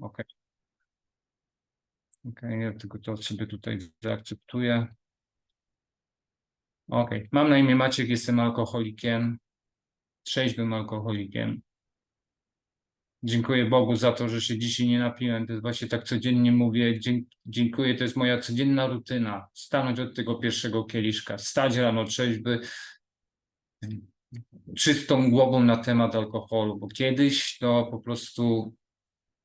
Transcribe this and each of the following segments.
Okej. Okej, ja tylko to sobie tutaj zaakceptuję. Okej, mam na imię Maciek, jestem alkoholikiem, trzeźwym alkoholikiem. Dziękuję Bogu za to, że się dzisiaj nie napiłem. To jest właśnie tak codziennie mówię. Dziękuję, to jest moja codzienna rutyna. Stanąć od tego pierwszego kieliszka, stać rano trzeźwy, czystą głową na temat alkoholu, bo kiedyś to po prostu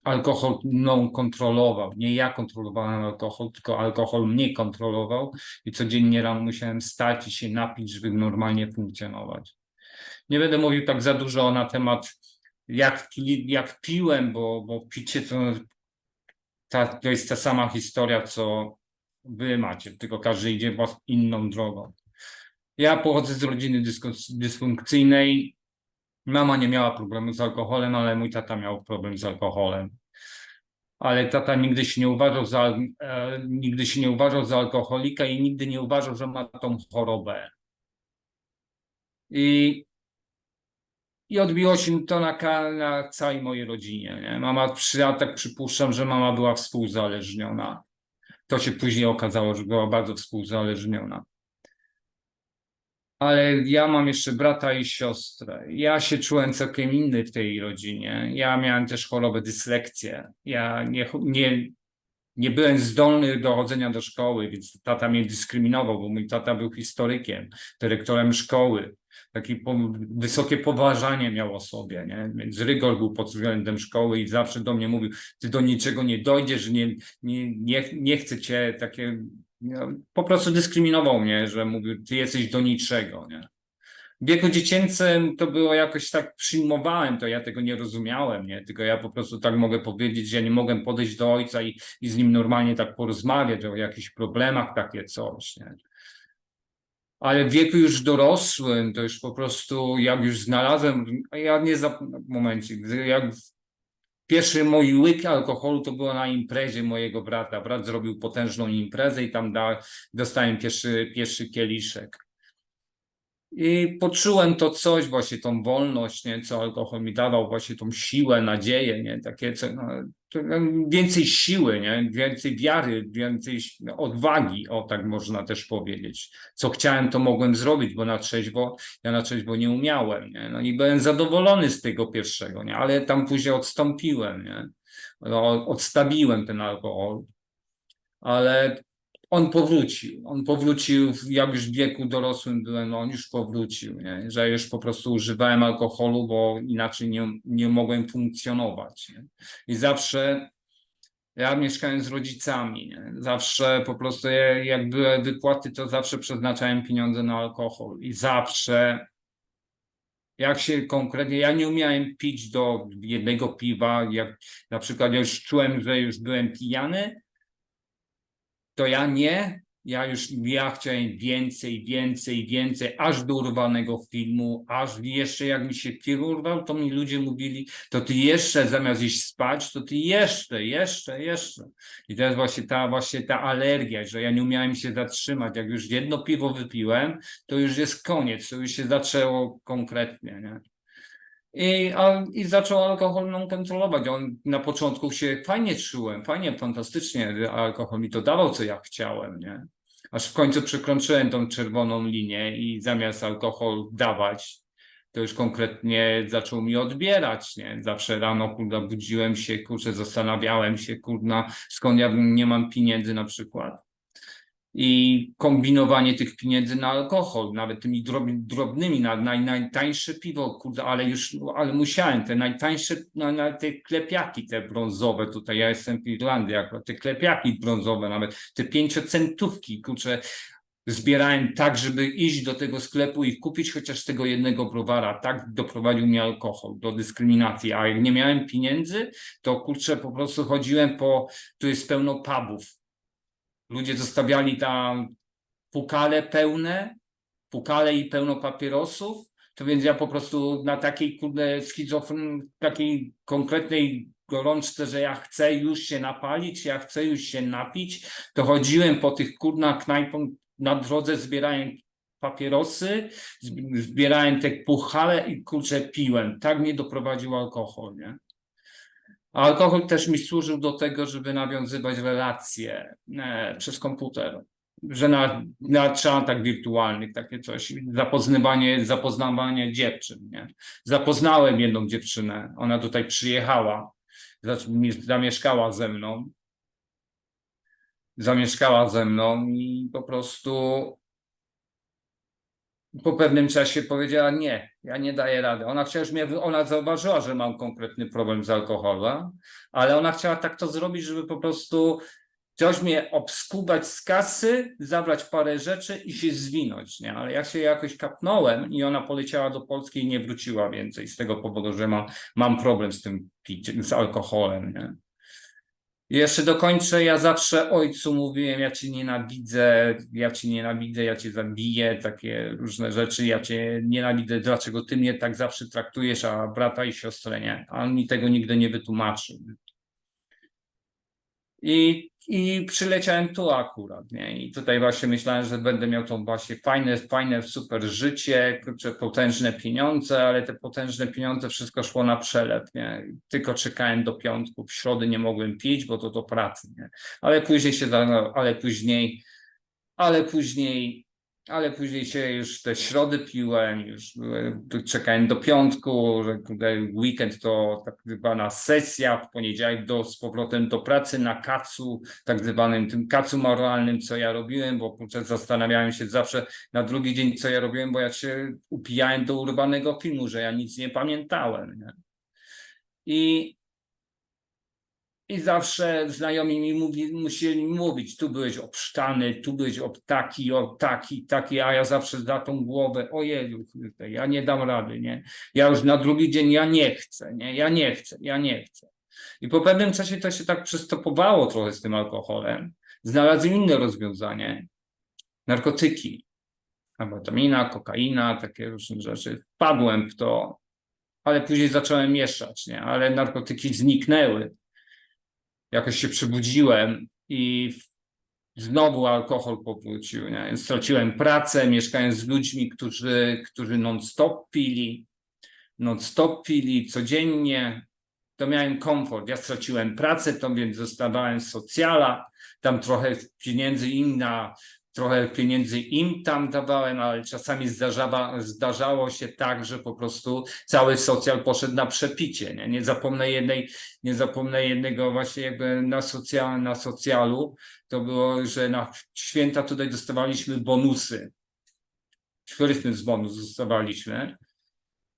alkohol mną kontrolował. Nie ja kontrolowałem alkohol, tylko alkohol mnie kontrolował i codziennie rano musiałem stać i się napić, żeby normalnie funkcjonować. Nie będę mówił tak za dużo na temat jak, jak piłem, bo, bo picie to, ta, to jest ta sama historia, co wy macie, tylko każdy idzie inną drogą. Ja pochodzę z rodziny dysfunkcyjnej. Mama nie miała problemu z alkoholem, ale mój tata miał problem z alkoholem. Ale tata nigdy się nie uważał za, e, nigdy się nie uważał za alkoholika i nigdy nie uważał, że ma tą chorobę. I, i odbiło się to na, na całej mojej rodzinie. Nie? Mama, przy, ja tak przypuszczam, że mama była współzależniona. To się później okazało, że była bardzo współzależniona. Ale ja mam jeszcze brata i siostrę. Ja się czułem całkiem inny w tej rodzinie. Ja miałem też chorobę dyslekcję. Ja nie, nie, nie byłem zdolny do chodzenia do szkoły, więc tata mnie dyskryminował, bo mój tata był historykiem, dyrektorem szkoły. Takie po, wysokie poważanie miał o sobie, nie? Więc rygor był pod względem szkoły i zawsze do mnie mówił, ty do niczego nie dojdziesz, nie, nie, nie, nie chcę cię takie po prostu dyskryminował mnie, że mówił, ty jesteś do niczego, nie? W wieku dziecięcym to było jakoś tak przyjmowałem to, ja tego nie rozumiałem, nie? Tylko ja po prostu tak mogę powiedzieć, że ja nie mogłem podejść do ojca i, i z nim normalnie tak porozmawiać o jakichś problemach, takie coś, nie? Ale w wieku już dorosłym, to już po prostu jak już znalazłem, ja nie za momencie, gdy jak Pierwszy mój łyk alkoholu to było na imprezie mojego brata. Brat zrobił potężną imprezę i tam da, dostałem pierwszy, pierwszy kieliszek. I poczułem to coś, właśnie tą wolność, nie, co alkohol mi dawał, właśnie tą siłę, nadzieję, nie, takie co, no, no, więcej siły, nie, więcej wiary, więcej odwagi, o tak można też powiedzieć. Co chciałem, to mogłem zrobić, bo na trzeźwo, ja na trzeźwo nie umiałem, nie, no i byłem zadowolony z tego pierwszego, nie, ale tam później odstąpiłem, nie, no, odstawiłem ten alkohol, ale on powrócił. On powrócił, jak już w wieku dorosłym byłem, on już powrócił, nie? że już po prostu używałem alkoholu, bo inaczej nie, nie mogłem funkcjonować. Nie? I zawsze ja mieszkałem z rodzicami, nie? zawsze po prostu ja- jak były wypłaty, to zawsze przeznaczałem pieniądze na alkohol i zawsze jak się konkretnie, ja nie umiałem pić do jednego piwa, jak na przykład już czułem, że już byłem pijany, to ja nie. Ja już ja chciałem więcej, więcej, więcej, aż do urwanego filmu, aż jeszcze jak mi się film urwał, to mi ludzie mówili, to ty jeszcze zamiast iść spać, to ty jeszcze, jeszcze, jeszcze. I to jest właśnie ta, właśnie ta alergia, że ja nie umiałem się zatrzymać. Jak już jedno piwo wypiłem, to już jest koniec, to już się zaczęło konkretnie, nie? I, a, I zaczął alkohol mną kontrolować. On na początku się fajnie czułem, fajnie, fantastycznie. Alkohol mi to dawał, co ja chciałem, nie? Aż w końcu przekroczyłem tą czerwoną linię i zamiast alkohol dawać, to już konkretnie zaczął mi odbierać, nie? Zawsze rano, kurda, budziłem się, kurczę, zastanawiałem się, kurna, skąd ja nie mam pieniędzy na przykład i kombinowanie tych pieniędzy na alkohol, nawet tymi drob, drobnymi, na naj, najtańsze piwo, kurde, ale już, ale musiałem, te najtańsze, na, na te klepiaki te brązowe, tutaj ja jestem w Irlandii akurat, te klepiaki brązowe nawet, te pięciocentówki, kurczę, zbierałem tak, żeby iść do tego sklepu i kupić chociaż tego jednego browara, tak doprowadził mnie alkohol do dyskryminacji, a jak nie miałem pieniędzy, to kurczę, po prostu chodziłem po, tu jest pełno pubów, ludzie zostawiali tam pukale pełne, pukale i pełno papierosów, to więc ja po prostu na takiej kurde schizofren, takiej konkretnej gorączce, że ja chcę już się napalić, ja chcę już się napić, to chodziłem po tych kurna knajpom na drodze, zbierałem papierosy, zb- zbierałem te puchale i kurczę piłem. Tak mnie doprowadził alkohol, nie? Alkohol też mi służył do tego, żeby nawiązywać relacje e, przez komputer. Że na, na czatach wirtualnych takie coś, zapoznawanie, zapoznawanie dziewczyn. Nie? Zapoznałem jedną dziewczynę, ona tutaj przyjechała, za- zamieszkała ze mną. Zamieszkała ze mną i po prostu po pewnym czasie powiedziała nie, ja nie daję rady. Ona przecież mnie, ona zauważyła, że mam konkretny problem z alkoholem, ale ona chciała tak to zrobić, żeby po prostu coś mnie obskubać z kasy, zabrać parę rzeczy i się zwinąć, nie? Ale ja się jakoś kapnąłem i ona poleciała do Polski i nie wróciła więcej z tego powodu, że mam, mam problem z tym piciem, z alkoholem, nie? Jeszcze dokończę, ja zawsze ojcu mówiłem, ja cię nienawidzę, ja cię nienawidzę, ja cię zabiję, takie różne rzeczy, ja cię nienawidzę, dlaczego ty mnie tak zawsze traktujesz, a brata i siostrę nie. A on mi tego nigdy nie wytłumaczył. I, I przyleciałem tu akurat, nie? I tutaj właśnie myślałem, że będę miał to właśnie fajne, fajne, super życie, kurczę, potężne pieniądze, ale te potężne pieniądze wszystko szło na przelew, nie? Tylko czekałem do piątku, w środę nie mogłem pić, bo to do pracy, nie? Ale później się, za- ale później, ale później, ale później się już te środy piłem, już czekałem do piątku, weekend to tak zwana sesja, w poniedziałek do, z powrotem do pracy na kacu, tak zwanym tym kacu moralnym, co ja robiłem, bo zastanawiałem się zawsze na drugi dzień, co ja robiłem, bo ja się upijałem do urwanego filmu, że ja nic nie pamiętałem. Nie? I i zawsze znajomi mi mówi, musieli mówić, tu byłeś obsztany, tu byłeś ob taki, o taki, taki, a ja zawsze za tą głowę, ojeju, ja nie dam rady, nie? Ja już na drugi dzień, ja nie chcę, nie? Ja nie chcę, ja nie chcę. I po pewnym czasie to się tak przystopowało trochę z tym alkoholem. Znalazłem inne rozwiązanie. Narkotyki. Amfetamina, kokaina, takie różne rzeczy. Wpadłem w to, ale później zacząłem mieszać, nie? Ale narkotyki zniknęły jakoś się przebudziłem i znowu alkohol powrócił. Nie? Straciłem pracę, mieszkałem z ludźmi, którzy, którzy non-stop pili, non-stop pili codziennie. To miałem komfort. Ja straciłem pracę, to więc dostawałem socjala, tam trochę pieniędzy im na, trochę pieniędzy im tam dawałem, ale czasami zdarzawa, zdarzało się tak, że po prostu cały socjal poszedł na przepicie. Nie, nie zapomnę jednej nie zapomnę jednego właśnie jakby na, socjal, na socjalu, to było, że na święta tutaj dostawaliśmy bonusy. Christmas bonus dostawaliśmy.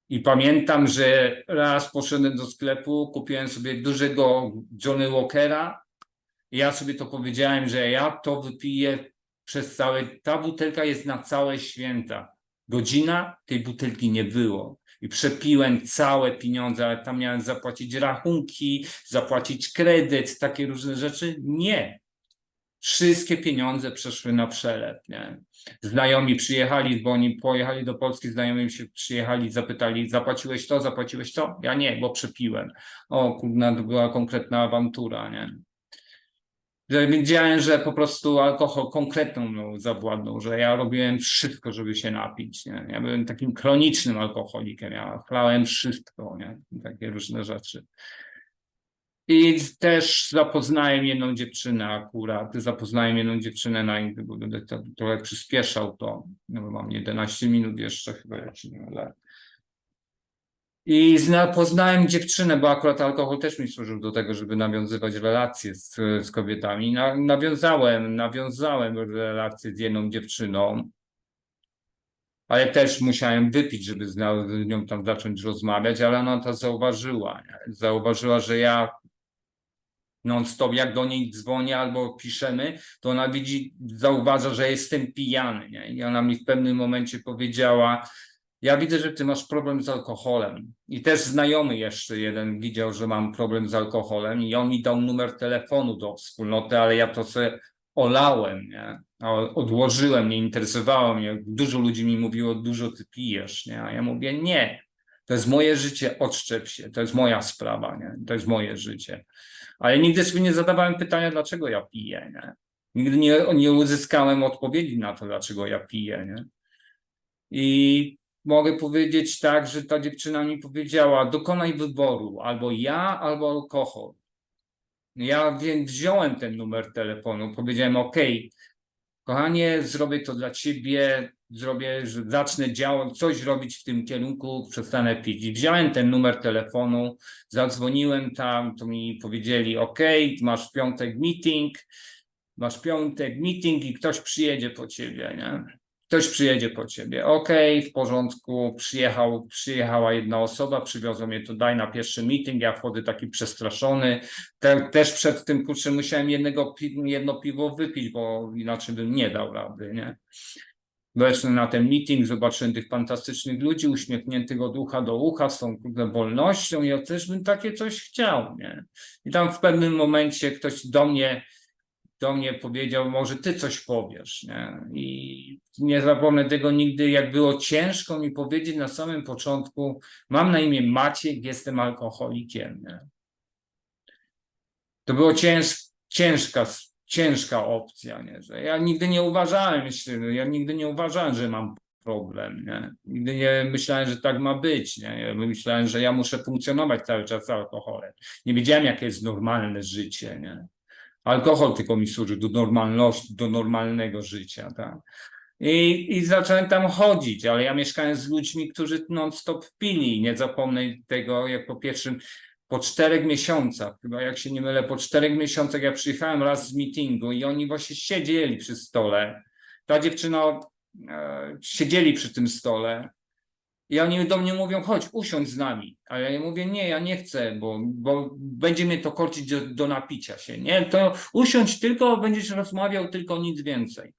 I pamiętam, że raz poszedłem do sklepu, kupiłem sobie dużego Johnny Walkera. Ja sobie to powiedziałem, że ja to wypiję przez całe. Ta butelka jest na całe święta. Godzina tej butelki nie było i przepiłem całe pieniądze, ale tam miałem zapłacić rachunki, zapłacić kredyt, takie różne rzeczy. Nie. Wszystkie pieniądze przeszły na przelew. Nie? Znajomi przyjechali, bo oni pojechali do Polski, znajomi się przyjechali, zapytali, zapłaciłeś to, zapłaciłeś to? Ja nie, bo przepiłem. O, kurna, to była konkretna awantura, nie? Że Wiedziałem, że po prostu alkohol konkretną mną zawładnął, że ja robiłem wszystko, żeby się napić. Nie? Ja byłem takim chronicznym alkoholikiem, ja chlałem wszystko, nie? takie różne rzeczy. I też zapoznałem jedną dziewczynę akurat, zapoznałem jedną dziewczynę na będę trochę przyspieszał to, no bo mam 11 minut jeszcze chyba, jak się nie mylę. I zna, poznałem dziewczynę, bo akurat alkohol też mi służył do tego, żeby nawiązywać relacje z, z kobietami. Na, nawiązałem, nawiązałem relacje z jedną dziewczyną, ale też musiałem wypić, żeby z nią- tam zacząć rozmawiać, ale ona to zauważyła. Nie? Zauważyła, że ja non-stop, jak do niej dzwonię albo piszemy, to ona widzi, zauważa, że jestem pijany. Nie? I ona mi w pewnym momencie powiedziała, ja widzę, że ty masz problem z alkoholem. I też znajomy jeszcze jeden widział, że mam problem z alkoholem i on mi dał numer telefonu do wspólnoty, ale ja to sobie olałem, nie? Odłożyłem, nie interesowało mnie. Dużo ludzi mi mówiło, dużo ty pijesz, nie? A ja mówię, nie. To jest moje życie, odszczep się, to jest moja sprawa, nie? To jest moje życie. Ale nigdy sobie nie zadawałem pytania, dlaczego ja piję, nie? Nigdy nie, nie uzyskałem odpowiedzi na to, dlaczego ja piję, nie? I mogę powiedzieć tak, że ta dziewczyna mi powiedziała: dokonaj wyboru, albo ja, albo alkohol. Ja więc wziąłem ten numer telefonu, powiedziałem: OK, kochanie, zrobię to dla ciebie, zrobię, że zacznę działać, coś robić w tym kierunku, przestanę pić. I wziąłem ten numer telefonu, zadzwoniłem tam, to mi powiedzieli: OK, masz w piątek meeting, masz piątek meeting i ktoś przyjedzie po ciebie, nie? Ktoś przyjedzie po ciebie. Okej, w porządku, przyjechał, przyjechała jedna osoba, przywiozła mnie tutaj na pierwszy meeting, ja wchodzę taki przestraszony. Te, też przed tym kurczę musiałem jednego, jedno piwo wypić, bo inaczej bym nie dał rady, nie? Weszłem na ten meeting, zobaczyłem tych fantastycznych ludzi, uśmiechniętych od ucha do ucha, z tą kurde wolnością, ja też bym takie coś chciał, nie? I tam w pewnym momencie ktoś do mnie do mnie powiedział, może ty coś powiesz, nie? I nie zapomnę tego nigdy, jak było ciężko mi powiedzieć na samym początku, mam na imię Maciek, jestem alkoholikiem, nie? To było cięż, ciężka, ciężka opcja, nie? Że ja nigdy nie uważałem, ja nigdy nie uważałem, że mam problem, nie? Nigdy nie myślałem, że tak ma być, nie? Ja myślałem, że ja muszę funkcjonować cały czas z alkoholem. Nie wiedziałem, jakie jest normalne życie, nie? Alkohol tylko mi służy do normalności, do normalnego życia, tak? I, I zacząłem tam chodzić, ale ja mieszkałem z ludźmi, którzy non-stop pili. Nie zapomnę tego, jak po pierwszym, po czterech miesiącach, chyba jak się nie mylę, po czterech miesiącach ja przyjechałem raz z meetingu i oni właśnie siedzieli przy stole. Ta dziewczyna e, siedzieli przy tym stole i oni do mnie mówią, chodź, usiądź z nami. A ja mówię, nie, ja nie chcę, bo, bo będzie mnie to korcić do, do napicia się. Nie, to usiądź tylko, będziesz rozmawiał, tylko nic więcej.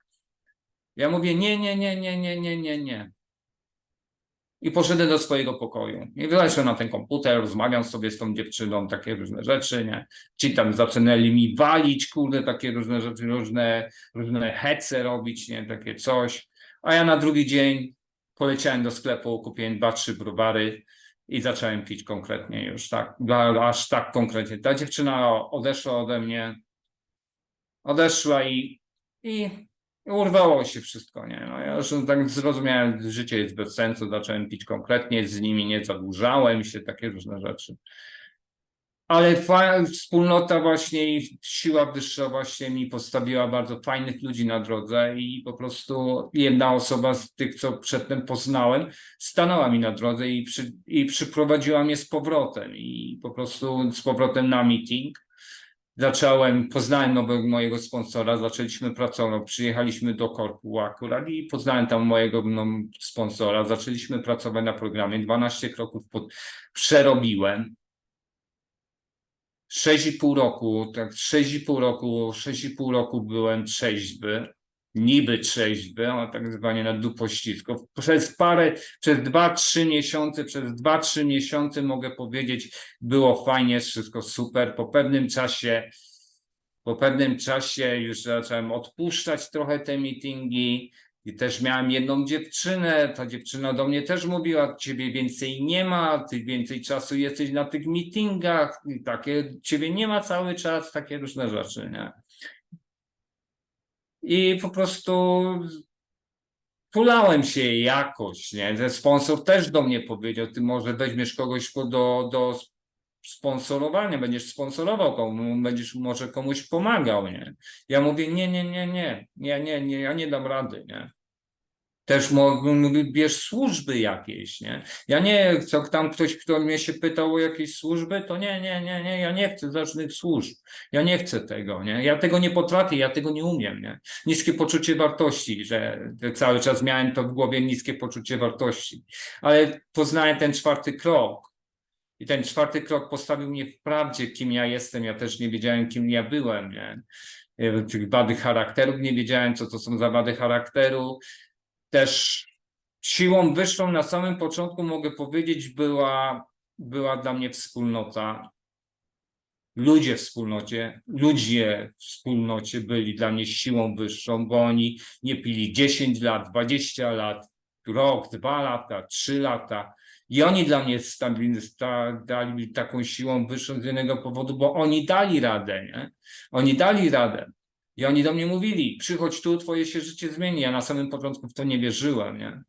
Ja mówię, nie, nie, nie, nie, nie, nie, nie, nie. I poszedłem do swojego pokoju. I weszłem na ten komputer, rozmawiam sobie z tą dziewczyną, takie różne rzeczy, nie? Ci tam zaczynali mi walić, kurde, takie różne rzeczy, różne, różne hece robić, nie? Takie coś. A ja na drugi dzień poleciałem do sklepu, kupiłem dwa, trzy browary i zacząłem pić konkretnie już, tak, aż tak konkretnie. Ta dziewczyna odeszła ode mnie, odeszła i, i urwało się wszystko, nie, no ja już tak zrozumiałem, życie jest bez sensu, zacząłem pić konkretnie, z nimi nie zadłużałem się, takie różne rzeczy. Ale wspólnota właśnie i siła wyższa właśnie mi postawiła bardzo fajnych ludzi na drodze i po prostu jedna osoba z tych, co przedtem poznałem, stanęła mi na drodze i, przy, i przyprowadziła mnie z powrotem i po prostu z powrotem na meeting. Zacząłem, poznałem nowego mojego sponsora, zaczęliśmy pracować, przyjechaliśmy do korpu akurat i poznałem tam mojego no, sponsora, zaczęliśmy pracować na programie, 12 kroków pod, przerobiłem. 6,5 roku, tak 6,5 roku, 6,5 roku byłem trzeźwy, niby trzeźwy, a tak zwanie na dupościsku. Przez parę, przez 2-3 miesiące, przez 2-3 miesiące mogę powiedzieć, było fajnie, wszystko super. Po pewnym czasie, po pewnym czasie już zacząłem odpuszczać trochę te meetingi. I też miałem jedną dziewczynę, ta dziewczyna do mnie też mówiła, ciebie więcej nie ma, ty więcej czasu jesteś na tych meetingach, i takie, ciebie nie ma cały czas, takie różne rzeczy, nie? I po prostu tulałem się jakoś, nie? Ten sponsor też do mnie powiedział, ty może weźmiesz kogoś do, do sponsorowania, będziesz sponsorował komuś, będziesz może komuś pomagał, nie? Ja mówię, nie, nie, nie, nie, nie, nie, nie, ja nie dam rady, nie? Też mo- mówi, bierz służby jakieś, nie? Ja nie, co tam ktoś, kto mnie się pytał o jakieś służby, to nie, nie, nie, nie, ja nie chcę żadnych służb. Ja nie chcę tego, nie? Ja tego nie potrafię, ja tego nie umiem, nie? Niskie poczucie wartości, że cały czas miałem to w głowie, niskie poczucie wartości. Ale poznałem ten czwarty krok. I ten czwarty krok postawił mnie w prawdzie, kim ja jestem. Ja też nie wiedziałem, kim ja byłem, nie? Tych wady charakterów nie wiedziałem, co to są za wady charakteru. Też siłą wyższą na samym początku mogę powiedzieć, była, była dla mnie wspólnota. Ludzie w wspólnocie, ludzie w wspólnocie byli dla mnie siłą wyższą, bo oni nie pili 10 lat, 20 lat, rok, dwa lata, trzy lata. I oni dla mnie stali, sta, dali taką siłą wyższą z jednego powodu, bo oni dali radę, nie? Oni dali radę. I oni do mnie mówili, przychodź tu, twoje się życie zmieni. Ja na samym początku w to nie wierzyłem, nie?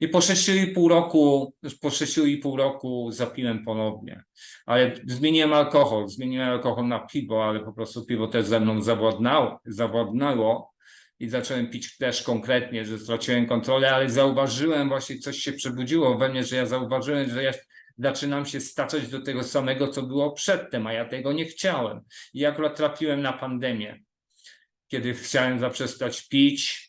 I po 6,5 roku, po 6,5 roku zapiłem ponownie. Ale zmieniłem alkohol, zmieniłem alkohol na piwo, ale po prostu piwo też ze mną zawładnało, zawładnęło i zacząłem pić też konkretnie, że straciłem kontrolę, ale zauważyłem właśnie, coś się przebudziło we mnie, że ja zauważyłem, że ja zaczynam się staczać do tego samego, co było przedtem, a ja tego nie chciałem. I akurat trafiłem na pandemię, kiedy chciałem zaprzestać pić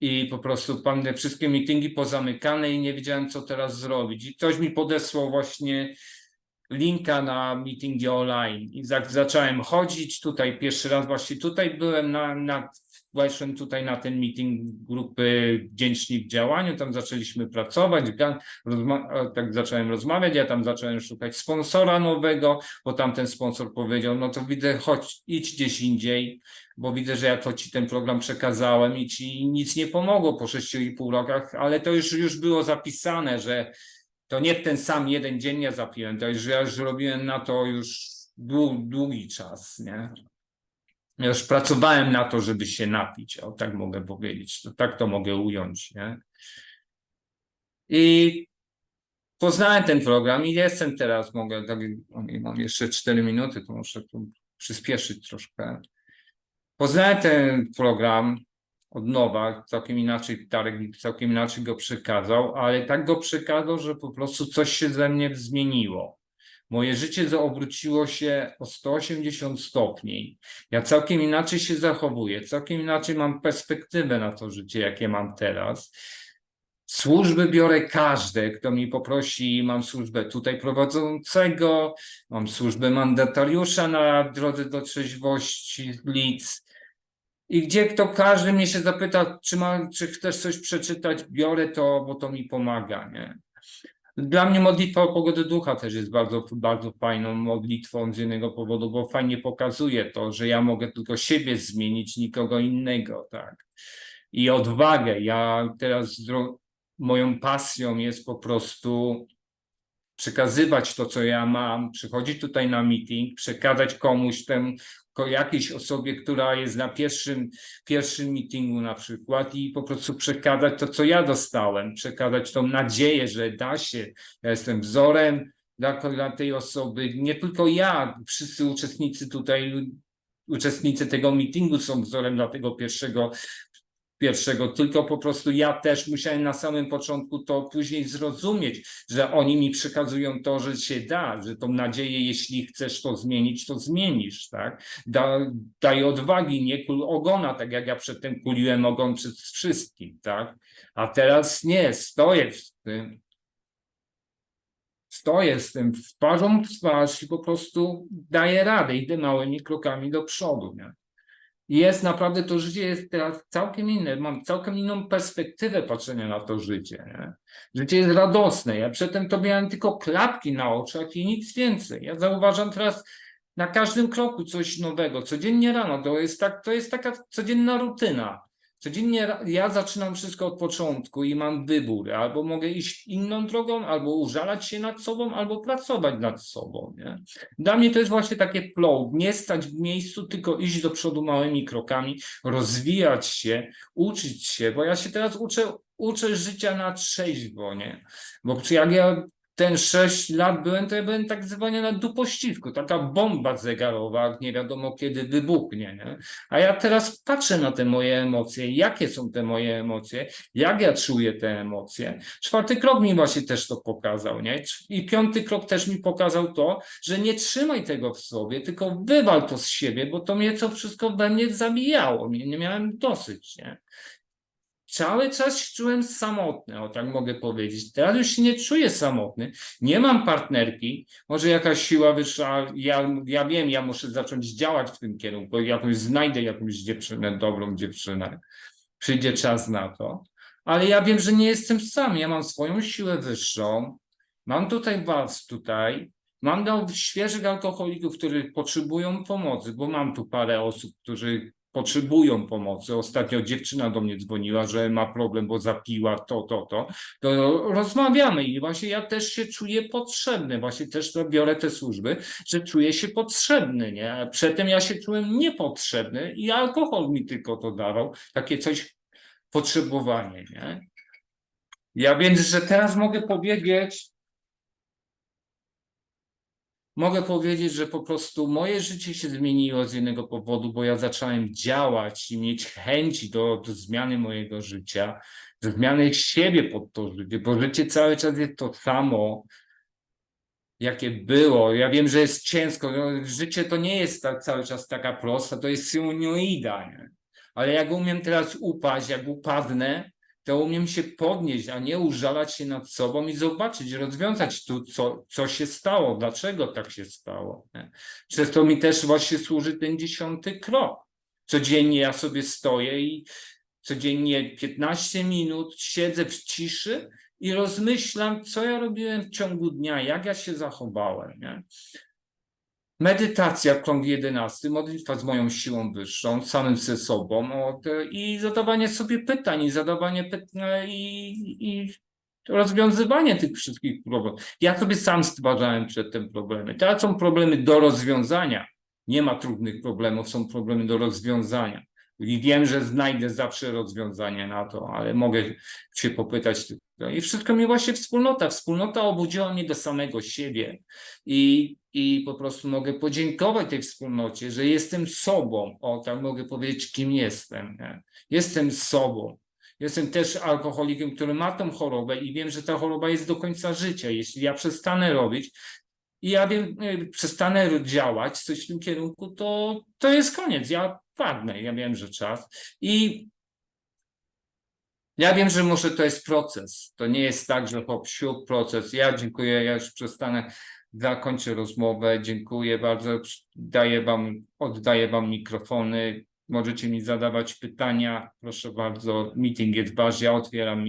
i po prostu wszystkie meetingi pozamykane i nie wiedziałem, co teraz zrobić. I ktoś mi podesłał właśnie linka na meetingi online. I za, zacząłem chodzić tutaj pierwszy raz właśnie tutaj byłem na, na weszłem tutaj na ten meeting grupy Wdzięczni w działaniu, tam zaczęliśmy pracować, rozma- tak zacząłem rozmawiać, ja tam zacząłem szukać sponsora nowego, bo tamten sponsor powiedział, no to widzę, chodź, idź gdzieś indziej, bo widzę, że ja to ci ten program przekazałem i ci nic nie pomogło po 6,5 rokach, ale to już, już było zapisane, że to nie ten sam jeden dzień ja zapiłem, to już ja już robiłem na to już dłu- długi czas, nie? Ja już pracowałem na to, żeby się napić, o tak mogę powiedzieć, to tak to mogę ująć, nie? I poznałem ten program i jestem teraz, mogę, tak, mam jeszcze 4 minuty, to muszę tu przyspieszyć troszkę. Poznałem ten program od nowa, całkiem inaczej, Darek całkiem inaczej go przekazał, ale tak go przekazał, że po prostu coś się ze mnie zmieniło. Moje życie za- obróciło się o 180 stopni. Ja całkiem inaczej się zachowuję, całkiem inaczej mam perspektywę na to życie, jakie mam teraz. Służby biorę każde, kto mi poprosi. Mam służbę tutaj prowadzącego, mam służbę mandatariusza na drodze do trzeźwości Lidz. I gdzie kto każdy mnie się zapyta, czy, ma, czy chcesz coś przeczytać, biorę to, bo to mi pomaga. Nie? Dla mnie modlitwa o pogodę ducha też jest bardzo, bardzo fajną modlitwą z jednego powodu, bo fajnie pokazuje to, że ja mogę tylko siebie zmienić, nikogo innego, tak. I odwagę. Ja teraz moją pasją jest po prostu przekazywać to, co ja mam, przychodzić tutaj na meeting, przekazać komuś temu, jakiejś osobie, która jest na pierwszym, pierwszym meetingu na przykład i po prostu przekazać to, co ja dostałem, przekazać tą nadzieję, że da się. Ja jestem wzorem dla, dla tej osoby. Nie tylko ja, wszyscy uczestnicy tutaj, uczestnicy tego meetingu są wzorem dla tego pierwszego pierwszego, tylko po prostu ja też musiałem na samym początku to później zrozumieć, że oni mi przekazują to, że się da, że tą nadzieję, jeśli chcesz to zmienić, to zmienisz, tak? Da, daj odwagi, nie kul ogona, tak jak ja przedtem kuliłem ogon przed wszystkim, tak? A teraz nie, stoję w tym, stoję z tym twarzą w twarz i po prostu daję radę, idę małymi krokami do przodu, nie? Jest naprawdę to życie jest teraz całkiem inne. Mam całkiem inną perspektywę patrzenia na to życie. Nie? Życie jest radosne. Ja przedtem to miałem tylko klapki na oczach i nic więcej. Ja zauważam teraz na każdym kroku coś nowego. Codziennie rano to jest tak, to jest taka codzienna rutyna. Codziennie ja zaczynam wszystko od początku i mam wybór. Albo mogę iść inną drogą, albo użalać się nad sobą, albo pracować nad sobą. Nie? Dla mnie to jest właśnie takie flow, nie stać w miejscu, tylko iść do przodu małymi krokami, rozwijać się, uczyć się, bo ja się teraz uczę, uczę życia na trzeźwo, nie? Bo jak ja ten 6 lat byłem, to ja byłem tak zwany na dupościwku, taka bomba zegarowa, nie wiadomo kiedy wybuchnie, nie? A ja teraz patrzę na te moje emocje, jakie są te moje emocje, jak ja czuję te emocje. Czwarty krok mi właśnie też to pokazał, nie? I piąty krok też mi pokazał to, że nie trzymaj tego w sobie, tylko wywal to z siebie, bo to mnie to wszystko we mnie zabijało, nie miałem dosyć, nie? Cały czas czułem samotny, o tak mogę powiedzieć. Teraz już się nie czuję samotny, nie mam partnerki, może jakaś siła wyższa, ja, ja wiem, ja muszę zacząć działać w tym kierunku, jakąś znajdę jakąś dziewczynę, dobrą dziewczynę, przyjdzie czas na to, ale ja wiem, że nie jestem sam, ja mam swoją siłę wyższą, mam tutaj was tutaj, mam świeżych alkoholików, którzy potrzebują pomocy, bo mam tu parę osób, którzy potrzebują pomocy. Ostatnio dziewczyna do mnie dzwoniła, że ma problem, bo zapiła to, to, to. To rozmawiamy i właśnie ja też się czuję potrzebny, właśnie też biorę te służby, że czuję się potrzebny, nie? Przedtem ja się czułem niepotrzebny i alkohol mi tylko to dawał, takie coś, potrzebowanie, nie? Ja więc, że teraz mogę powiedzieć, mogę powiedzieć, że po prostu moje życie się zmieniło z jednego powodu, bo ja zacząłem działać i mieć chęci do, do zmiany mojego życia, do zmiany siebie pod to życie, bo życie cały czas jest to samo, jakie było. Ja wiem, że jest ciężko. No, życie to nie jest tak cały czas taka prosta, to jest sinusoida, nie? Ale jak umiem teraz upaść, jak upadnę, to umiem się podnieść, a nie użalać się nad sobą i zobaczyć, rozwiązać tu, co, co się stało, dlaczego tak się stało. Nie? Przez to mi też właśnie służy ten dziesiąty krok. Codziennie ja sobie stoję i codziennie 15 minut siedzę w ciszy i rozmyślam, co ja robiłem w ciągu dnia, jak ja się zachowałem. Nie? Medytacja, krąg 11, modlitwa z moją siłą wyższą, samym ze sobą od, i zadawanie sobie pytań, i zadawanie pytań, i, i rozwiązywanie tych wszystkich problemów. Ja sobie sam stwarzałem przedtem problemy. Teraz są problemy do rozwiązania. Nie ma trudnych problemów, są problemy do rozwiązania. I wiem, że znajdę zawsze rozwiązanie na to, ale mogę się popytać. Tylko. I wszystko mi właśnie wspólnota. Wspólnota obudziła mnie do samego siebie. I, I po prostu mogę podziękować tej wspólnocie, że jestem sobą. O, tak mogę powiedzieć, kim jestem. Nie? Jestem sobą. Jestem też alkoholikiem, który ma tą chorobę i wiem, że ta choroba jest do końca życia. Jeśli ja przestanę robić i ja wiem, y, przestanę działać coś w tym kierunku, to, to jest koniec. Ja padnę. Ja wiem, że czas. I ja wiem, że może to jest proces. To nie jest tak, że hop, proces. Ja dziękuję, ja już przestanę, zakończę rozmowę. Dziękuję bardzo. Daję wam, oddaję wam mikrofony. Możecie mi zadawać pytania. Proszę bardzo, meeting jest wasz, ja otwieram meeting.